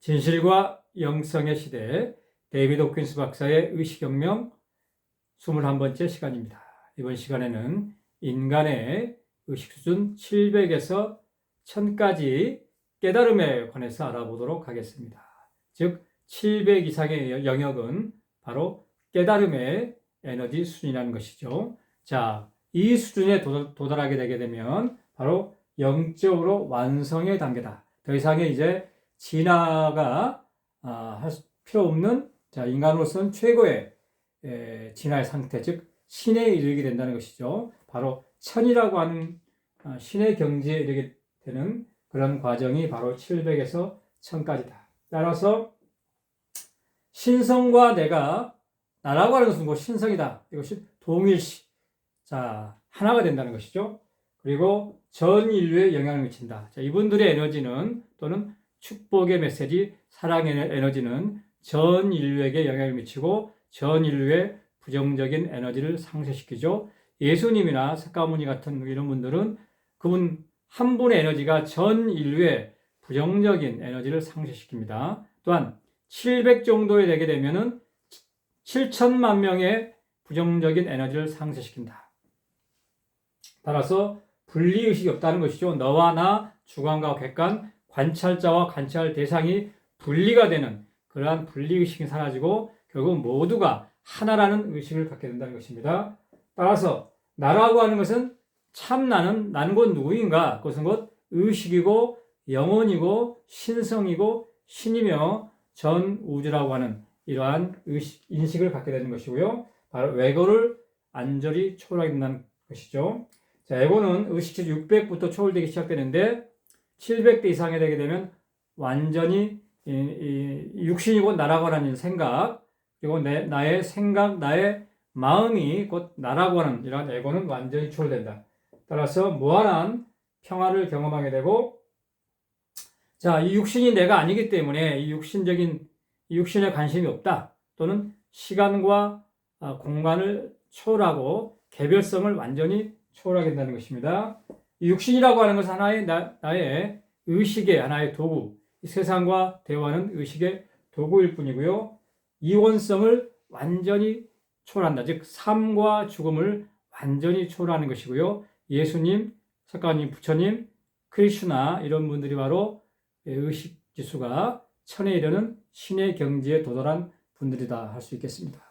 진실과 영성의 시대 데이비드 호킨스 박사의 의식혁명 21번째 시간입니다. 이번 시간에는 인간의 의식 수준 700에서 1000까지 깨달음에 관해서 알아보도록 하겠습니다. 즉, 700 이상의 영역은 바로 깨달음의 에너지 수준이라는 것이죠. 자, 이 수준에 도- 도달하게 되게 되면 바로 영적으로 완성의 단계다. 더 이상의 이제 진화가 아, 할 수- 필요 없는 자, 인간으로서는 최고의 에, 진화의 상태, 즉 신에 이르게 된다는 것이죠. 바로 천이라고 하는 아, 신의 경지에 이르게 되는 그런 과정이 바로 700에서 1000까지다. 따라서 신성과 내가 나라고 하는 것은 곧 신성이다. 이것이 동일시. 자, 하나가 된다는 것이죠. 그리고 전 인류에 영향을 미친다. 자, 이분들의 에너지는 또는 축복의 메시지, 사랑의 에너지는 전 인류에게 영향을 미치고 전 인류의 부정적인 에너지를 상쇄시키죠. 예수님이나 석가모니 같은 이런 분들은 그분 한 분의 에너지가 전 인류의 부정적인 에너지를 상쇄시킵니다. 또한 700 정도에 되게 되면은 7천만 명의 부정적인 에너지를 상쇄시킨다. 따라서 분리의식이 없다는 것이죠. 너와 나, 주관과 객관, 관찰자와 관찰 대상이 분리가 되는 그러한 분리의식이 사라지고 결국 모두가 하나라는 의식을 갖게 된다는 것입니다. 따라서 나라고 하는 것은 참 나는 나는 곧 누구인가? 그것은 곧 의식이고 영혼이고 신성이고 신이며 전 우주라고 하는 이러한 의식, 인식을 갖게 되는 것이고요. 바로 외고를 안절히 초월하게 된다는 것이죠. 자, 에고는 의식치 600부터 초월되기 시작되는데 700대 이상이 되게 되면 완전히 이, 이 육신이고 나라고 하는 생각 그리고 내, 나의 생각, 나의 마음이 곧 나라고 하는 이러한 에고는 완전히 초월된다. 따라서 무한한 평화를 경험하게 되고 자, 이 육신이 내가 아니기 때문에 이 육신적인 이 육신에 관심이 없다. 또는 시간과 아, 공간을 초월하고 개별성을 완전히 초월하게 된다는 것입니다. 이 육신이라고 하는 것은 하나의 나, 나의 의식의 하나의 도구, 이 세상과 대화하는 의식의 도구일 뿐이고요. 이원성을 완전히 초월한다. 즉 삶과 죽음을 완전히 초월하는 것이고요. 예수님, 석가님, 부처님, 크리슈나 이런 분들이 바로 의식 지수가 천에 이르는 신의 경지에 도달한 분들이다 할 수 있겠습니다.